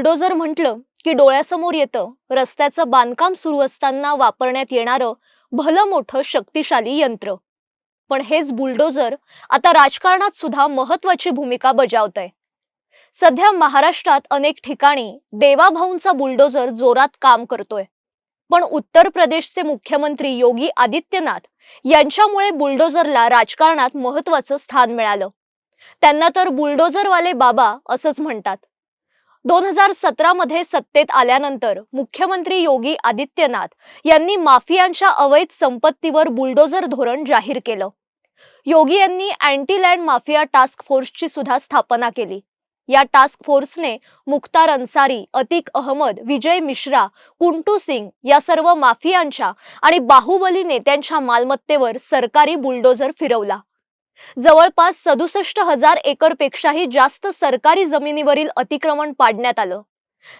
Bulldozer म्हटलं की डोळ्यासमोर येतं. रस्त्याचं बांधकाम सुरू असताना वापरण्यात येणारं भलं मोठं शक्तिशाली यंत्र. पण हेच बुलडोजर आता राजकारणात सुद्धा महत्वाची भूमिका बजावत आहे सध्या महाराष्ट्रात अनेक ठिकाणी देवाभाऊंचा बुलडोजर जोरात काम करतोय. पण उत्तर प्रदेशचे मुख्यमंत्री योगी आदित्यनाथ यांच्यामुळे बुलडोजरला राजकारणात महत्वाचं स्थान मिळालं. त्यांना तर बुलडोजरवाले बाबा असंच म्हणतात. दोन हजार सतरामध्ये सत्तेत आल्यानंतर मुख्यमंत्री योगी आदित्यनाथ यांनी माफियांच्या अवैध संपत्तीवर बुलडोझर धोरण जाहीर केलं. योगी यांनी अँटी लँड माफिया टास्क फोर्सची सुद्धा स्थापना केली. या टास्क फोर्सने मुख्तार अन्सारी अतिक अहमद विजय मिश्रा कुंटू सिंग या सर्व माफियांच्या आणि बाहुबली नेत्यांच्या मालमत्तेवर सरकारी बुलडोझर फिरवला. जवळपास सदुसष्ट हजार एकरपेक्षाही जास्त सरकारी जमिनीवरील अतिक्रमण पाडण्यात आलं.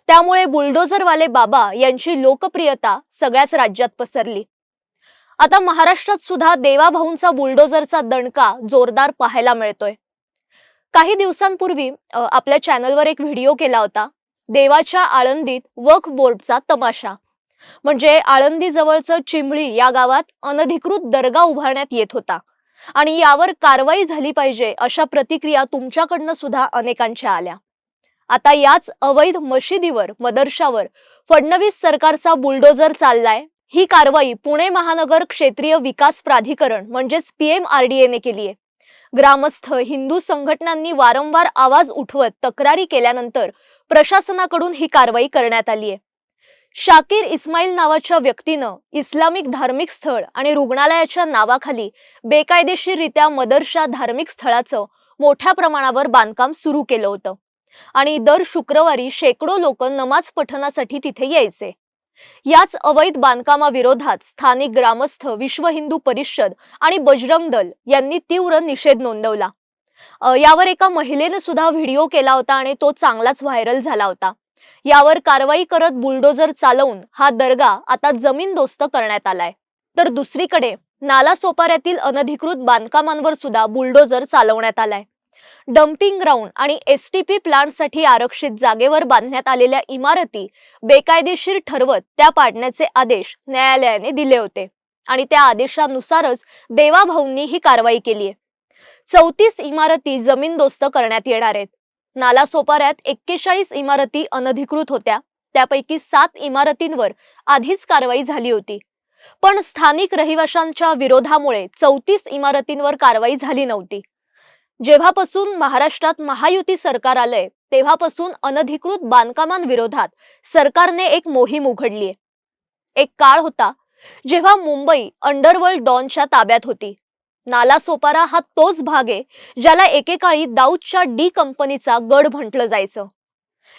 त्यामुळे बुलडोझरवाले बाबा यांची लोकप्रियता सगळ्याच राज्यात पसरली. आता महाराष्ट्रात सुद्धा देवाभाऊंचा बुलडोझरचा दणका जोरदार पाहायला मिळतोय. काही दिवसांपूर्वी आपल्या चॅनलवर एक व्हिडिओ केला होता. देवाच्या आळंदीत वक बोर्डचा तमाशा. म्हणजे आळंदी जवळचं चिंबळी या गावात अनधिकृत दर्गा उभारण्यात येत होता. आणि यावर कारवाई झाली पाहिजे अशा प्रतिक्रिया तुमच्याकडनं सुद्धा अनेकांच्या आल्या. आता याच अवैध मशिदीवर मदरशावर फडणवीस सरकारचा बुलडोजर चाललाय. ही कारवाई पुणे महानगर क्षेत्रीय विकास प्राधिकरण म्हणजेच पीएमआरडीए ने केली आहे. ग्रामस्थ हिंदू संघटनांनी वारंवार आवाज उठवत तक्रारी केल्यानंतर प्रशासनाकडून ही कारवाई करण्यात आली आहे. शाकीर इस्माईल नावाच्या व्यक्तीनं इस्लामिक धार्मिक स्थळ आणि रुग्णालयाच्या नावाखाली बेकायदेशीररित्या मदरशा धार्मिक स्थळाचं मोठ्या प्रमाणावर बांधकाम सुरू केलं होतं. आणि दर शुक्रवारी शेकडो लोक नमाज पठणासाठी तिथे यायचे. याच अवैध बांधकामाविरोधात स्थानिक ग्रामस्थ विश्व हिंदू परिषद आणि बजरंग दल यांनी तीव्र निषेध नोंदवला. यावर एका महिलेनं सुद्धा व्हिडिओ केला होता आणि तो चांगलाच व्हायरल झाला होता. यावर कारवाई करत बुलडोजर चालवून हा दर्गा आता जमीनदोस्त करण्यात आलाय. तर दुसरीकडे नाला सोपाऱ्यातील अनधिकृत बांधकामांवर सुद्धा बुलडोजर चालवण्यात आलाय. डम्पिंग ग्राउंड आणि एस टी पी प्लांटसाठी आरक्षित जागेवर बांधण्यात आलेल्या इमारती बेकायदेशीर ठरवत त्या पाडण्याचे आदेश न्यायालयाने दिले होते आणि त्या आदेशानुसारच देवाभाऊंनी ही कारवाई केली आहे चौतीस इमारती जमीनदोस्त करण्यात येणार आहेत. नाला सोपाऱ्यात एक्केचाळीस इमारती अनधिकृत होत्या. त्यापैकी सात इमारतींवर आधीच कारवाई झाली होती. पण स्थानिक रहिवाशांच्या विरोधामुळे चौतीस इमारतींवर कारवाई झाली नव्हती. जेव्हापासून महाराष्ट्रात महायुती सरकार आलंय तेव्हापासून अनधिकृत बांधकामांविरोधात सरकारने एक मोहीम उघडली एक काळ होता जेव्हा मुंबई अंडरवर्ल्ड डॉनच्या ताब्यात होती. नालासोपारा हा तोच भाग आहे ज्याला एकेकाळी दाऊदच्या डी कंपनीचा गड म्हटलं जायचं.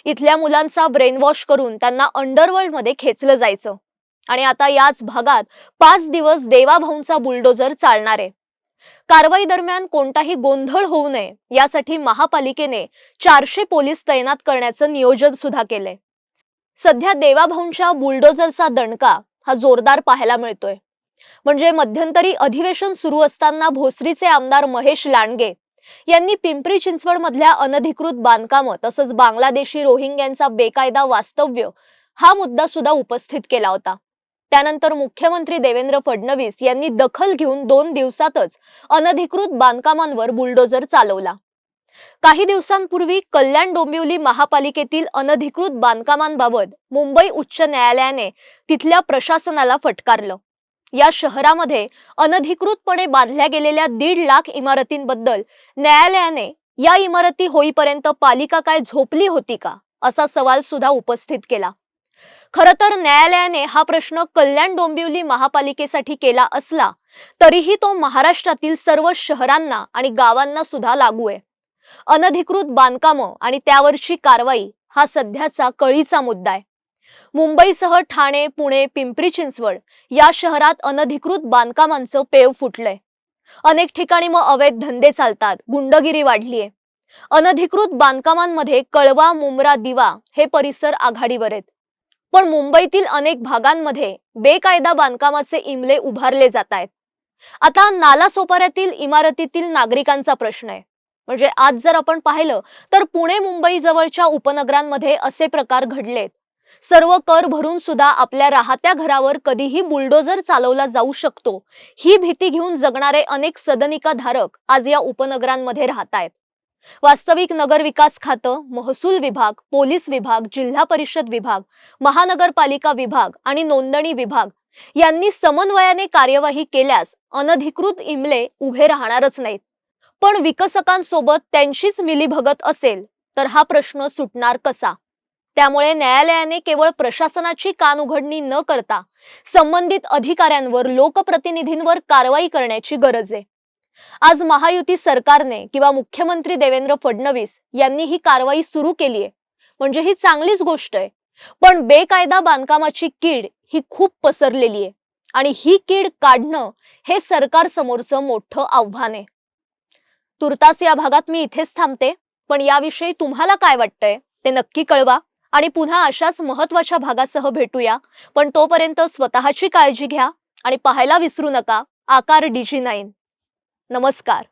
इथल्या मुलांचा ब्रेनवॉश करून त्यांना अंडरवर्ल्डमध्ये खेचलं जायचं. आणि आता याच भागात पाच दिवस देवाभाऊंचा बुलडोजर चालणार आहे. कारवाई दरम्यान कोणताही गोंधळ होऊ नये यासाठी महापालिकेने चारशे पोलीस तैनात करण्याचं नियोजन सुद्धा केलंय. सध्या देवाभाऊंच्या बुलडोजरचा दणका हा जोरदार पाहायला मिळतोय. म्हणजे मध्यंतरी अधिवेशन सुरू असताना भोसरीचे आमदार महेश लांडगे यांनी पिंपरी चिंचवड मधल्या अनधिकृत बांधकामं तसंच बांगलादेशी रोहिंग्यांचा बेकायदा वास्तव्य हा मुद्दा सुद्धा उपस्थित केला होता. त्यानंतर मुख्यमंत्री देवेंद्र फडणवीस यांनी दखल घेऊन दोन दिवसातच अनधिकृत बांधकामांवर बुलडोझर चालवला. काही दिवसांपूर्वी कल्याण डोंबिवली महापालिकेतील अनधिकृत बांधकामांबाबत मुंबई उच्च न्यायालयाने तिथल्या प्रशासनाला फटकारलं. या शहरामध्ये अनधिकृतपणे बांधल्या गेलेल्या दीड लाख इमारतींबद्दल न्यायालयाने या इमारती होईपर्यंत पालिका काय झोपली होती का असा सवाल सुद्धा उपस्थित केला. खर तर न्यायालयाने हा प्रश्न कल्याण डोंबिवली महापालिकेसाठी केला असला तरीही तो महाराष्ट्रातील सर्व शहरांना आणि गावांना सुद्धा लागू आहे. अनधिकृत बांधकामं आणि त्यावरची कारवाई हा सध्याचा कळीचा मुद्दा आहे. मुंबईसह ठाणे पुणे पिंपरी चिंचवड या शहरात अनधिकृत बांधकामांचं पेव फुटलंय. अनेक ठिकाणी मग अवैध धंदे चालतात गुंडगिरी वाढलीये. अनधिकृत बांधकामांमध्ये कळवा मुंब्रा दिवा हे परिसर आघाडीवर आहेत. पण मुंबईतील अनेक भागांमध्ये बेकायदा बांधकामाचे इमले उभारले जात आहेत. आता नाला सोपाऱ्यातील इमारतीतील नागरिकांचा प्रश्न आहे. म्हणजे आज जर आपण पाहिलं तर पुणे मुंबई जवळच्या उपनगरांमध्ये असे प्रकार घडलेत. सर्व कर भरून सुद्धा आपल्या राहत्या घरावर कधीही बुलडोजर चालवला जाऊ शकतो. ही भीती घेऊन जगणारे अनेक सदनिका धारक आज या उपनगरांमध्ये राहत आहेत वास्तविक नगर विकास खातं महसूल विभाग पोलीस विभाग जिल्हा परिषद विभाग महानगरपालिका विभाग आणि नोंदणी विभाग यांनी समन्वयाने कार्यवाही केल्यास अनधिकृत इमले उभे राहणारच नाहीत. पण विकसकांसोबत त्यांचीच मिलीभगत असेल तर हा प्रश्न सुटणार कसा? त्यामुळे न्यायालयाने केवळ प्रशासनाची कान उघडणी न करता संबंधित अधिकाऱ्यांवर लोकप्रतिनिधींवर कारवाई करण्याची गरज आहे. आज महायुती सरकारने किंवा मुख्यमंत्री देवेंद्र फडणवीस यांनी ही कारवाई सुरू केली आहे. म्हणजे ही चांगलीच गोष्ट आहे. पण बेकायदा बांधकामाची कीड ही खूप पसरलेली आहे. आणि ही कीड काढणं हे सरकार समोरचं मोठं आव्हान आहे. तुर्तास या भागात मी इथेच थांबते. पण याविषयी तुम्हाला काय वाटतंय ते नक्की कळवा. आणि पुन्हा अशाच महत्त्वाच्या भागासह भेटूया. पण तोपर्यंत स्वतःची काळजी घ्या आणि पाहायला विसरू नका. आकार डीजी नाईन. नमस्कार.